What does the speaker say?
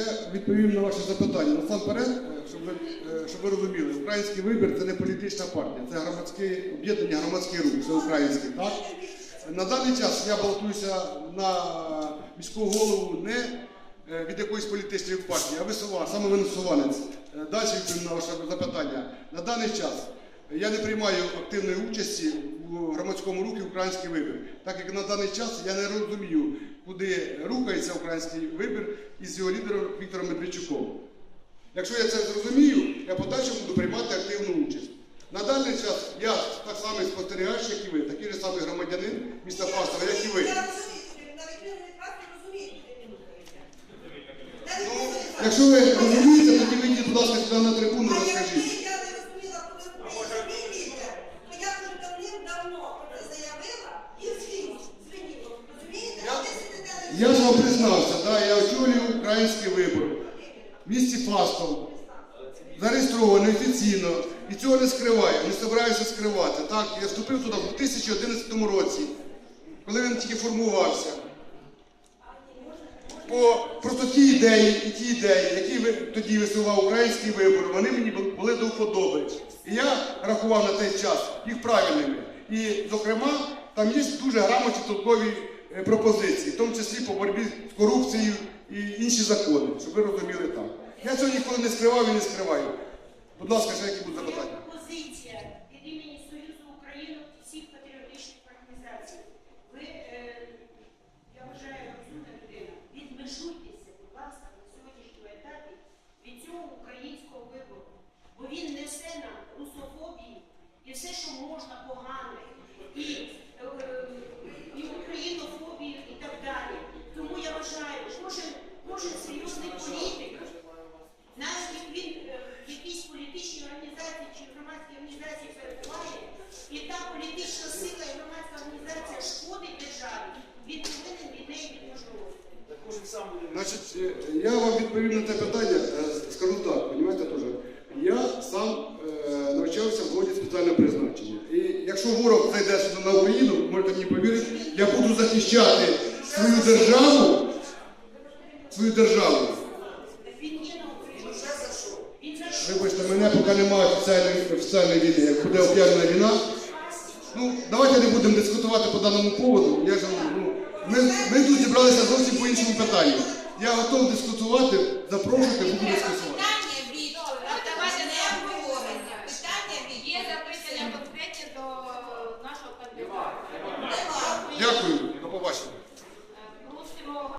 я відповім на ваше запитання. Насамперед, е, щоб ви, е, щоб ви розуміли, український вибір це не політична партія, це громадське об'єднання, громадський рух, це український. Так? На даний час я балотуюся на міського голову не е, від якоїсь політичної партії, а висував, саме виносуванець. Е, Далі відповім на ваше запитання. На даний час я не приймаю активної участі у громадському рухі Український вибір, так як на даний час я не розумію, куди рухається український вибір із його лідером Віктором Медведчуком. Якщо я це зрозумію, я подальше буду приймати активну участь. На даний час я так само спостерігач, як і ви, такий же самий громадянин міста Пастора, як і ви. Ну, якщо ви розумієте, тоді вийдіть, будь ласка, сюди на трибуну, розкажіть. я не розуміла, куди рухається мій лідер, то я вже давним-давно про це заявила і звільнила. Звільнила. Розумієте? Я- А ви сидите на Я ж вам признався, да, я очолюю український вибор в місті Фастов. Зареєстрований офіційно. І цього не скриваю, не збираюся скривати. Так, я вступив туди в 2011 році, коли він тільки формувався. По просто ті ідеї і ті ідеї, які тоді висував український вибор, вони мені були до вподоби. І я рахував на той час їх правильними. І, зокрема, там є дуже грамотні толкові пропозиції, в тому числі по боротьбі з корупцією і інші закони, щоб ви розуміли так. Я цього ніколи не скривав і не скриваю. Будь ласка, ще які будуть запитання? пропозиція від імені Союзу України всіх патріотичних організацій. Ви, е, я вважаю, розумна людина. Відмежуйтеся, будь ласка, на сьогоднішньому етапі від цього українського вибору. Бо він несе нам русофобію і все, що можна погане, і, е, і українофобію і так далі. Тому я вважаю, що кожен, кожен серйозний політик навіть як він е, в якійсь політичній організації чи громадській організації перебуває, і та політична сила і громадська організація шкодить державі, він повинен від неї відмежовуватися. Значить, е, я вам відповім на це питання, е, скажу так, розумієте теж. Я сам е, навчався в зоні спеціального призначення. І якщо ворог зайде сюди на Україну, можете мені повірити, я буду захищати свою державу, свою державу. Вибачте, мене поки немає офіційної, офіційної війни. Як буде об'явлена війна, ну давайте не будемо дискутувати по даному поводу. Я ж, ми, ми тут зібралися зовсім по іншому питанню. Я готовий дискутувати, запрошуйте, буду дискутувати.